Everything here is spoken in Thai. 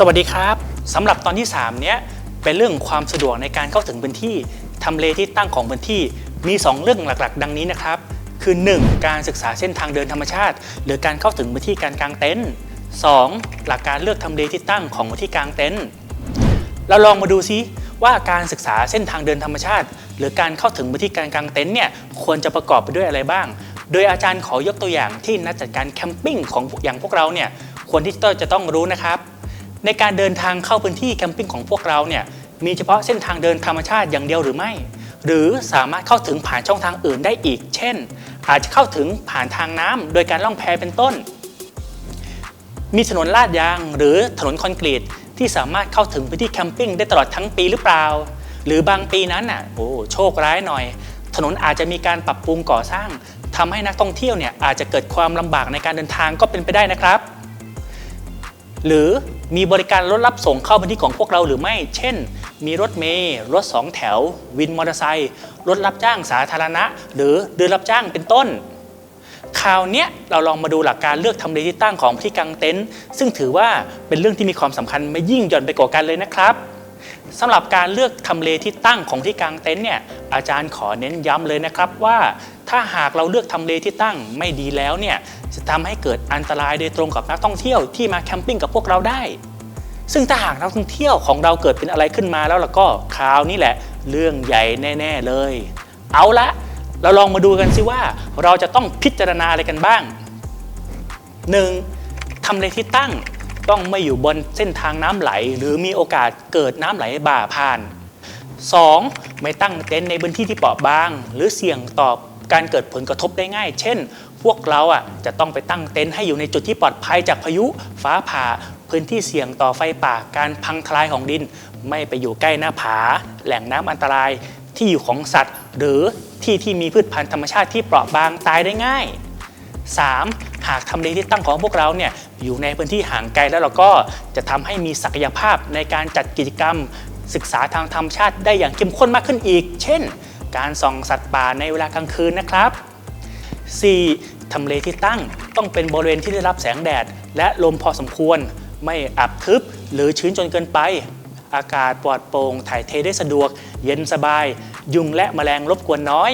สวัสดีครับสำหรับตอนที่ 3 เนี้ยเป็นเรื่องความสะดวกในการเข้าถึงพื้นที่ทำเลที่ตั้งของพื้นที่มี 2 เรื่องหลักๆ ดังนี้นะครับ คือ 1. การศึกษาเส้นทางเดินธรรมชาติ หรือการเข้าถึงพื้นที่การกางเต็นท์ 2. หลักการเลือกทำเลที่ตั้งของพื้นที่กางเต็นท์เราลองมาดูซิว่าการศึกษาเส้นทางเดินธรรมชาติ หรือการเข้าถึงพื้นที่การกางเต็นท์เนี่ยควรจะประกอบไปด้วยอะไรบ้าง โดยอาจารย์ขอยกตัวอย่างที่นักจัดการแคมปิ้งของอย่างพวกเราเนี่ยควรที่จะต้องรู้นะครับ ในการเดินทางเข้าพื้นที่แคมปิ้งของพวกเราเนี่ยมีเฉพาะเส้นทางเดินธรรมชาติอย่างเดียวหรือไม่ หรือสามารถเข้าถึงผ่านช่องทางอื่นได้อีก เช่น อาจจะเข้าถึงผ่านทางน้ำโดยการล่องแพเป็นต้น มีถนนลาดยางหรือถนนคอนกรีตที่สามารถเข้าถึงพื้นที่แคมปิ้งได้ตลอดทั้งปีหรือเปล่า หรือบางปีนั้นน่ะโอ้โชคร้ายหน่อย ถนนอาจจะมีการปรับปรุงก่อสร้างทำให้นักท่องเที่ยวเนี่ยอาจจะเกิดความลำบากในการเดินทางก็เป็นไปได้นะครับ หรือมีบริการรถรับส่งเข้าพื้นที่ของพวกเราหรือไม่ เช่น มีรถเมล์รถสองแถว วินมอเตอร์ไซค์รถรับจ้างสาธารณะ หรือเดินรับจ้างเป็นต้นคราวนี้เราลองมาดูหลักการเลือกทำเลที่ตั้งของที่กางเต็นท์ซึ่งถือว่าเป็นเรื่องที่มีความสำคัญไม่ยิ่งหย่อนไปกว่ากันเลยนะครับสำหรับการเลือกทำเลที่ตั้งของที่กางเต็นท์เนี่ยอาจารย์ขอเน้นย้ำเลยนะครับว่า ถ้าหากเราเลือกทำเลที่ตั้งไม่ดีแล้วเนี่ยจะทำให้เกิดอันตรายโดยตรงกับนักท่องเที่ยวที่มาแคมปิ้งกับพวกเราได้ ซึ่งถ้าหากนักท่องเที่ยวของเราเกิดเป็นอะไรขึ้นมาแล้วล่ะก็คราวนี้แหละ เรื่องใหญ่แน่ ๆเลย เอาละเราลองมาดูกันสิว่าเราจะต้องพิจารณาอะไรกันบ้าง 1. ทำเลที่ตั้งต้องไม่อยู่บนเส้นทางน้ำไหล หรือมีโอกาสเกิดน้ำไหลบ่าผ่าน 2. ไม่ตั้งเต็นท์ในพื้นที่ที่เปราะบาง หรือเสี่ยงต่อ การเกิดผลกระทบได้ง่าย เช่น พวกเราอะจะต้องไปตั้งเต็นท์ให้อยู่ในจุดที่ปลอดภัยจากพายุฟ้าผ่า พื้นที่เสี่ยงต่อไฟป่าการพังทลายของดิน ไม่ไปอยู่ใกล้หน้าผา แหล่งน้ำอันตรายที่อยู่ของสัตว์ หรือที่ที่มีพืชพันธุ์ธรรมชาติที่เปราะบางตายได้ง่าย 3. หากทำเลที่ตั้งของพวกเราเนี่ยอยู่ในพื้นที่ห่างไกลแล้วเราก็จะทำให้มีศักยภาพในการจัดกิจกรรม ศึกษาทางธรรมชาติได้อย่างเข้มข้นมากขึ้นอีก เช่น การส่องสัตว์ป่าในเวลากลางคืนนะครับ 4. ทำเลที่ตั้งต้องเป็นบริเวณที่ได้รับแสงแดด และลมพอสมควร ไม่อับทึบหรือชื้นจนเกินไป อากาศปลอดโปร่งถ่ายเทได้สะดวก เย็นสบาย ยุงและแมลงรบกวนน้อย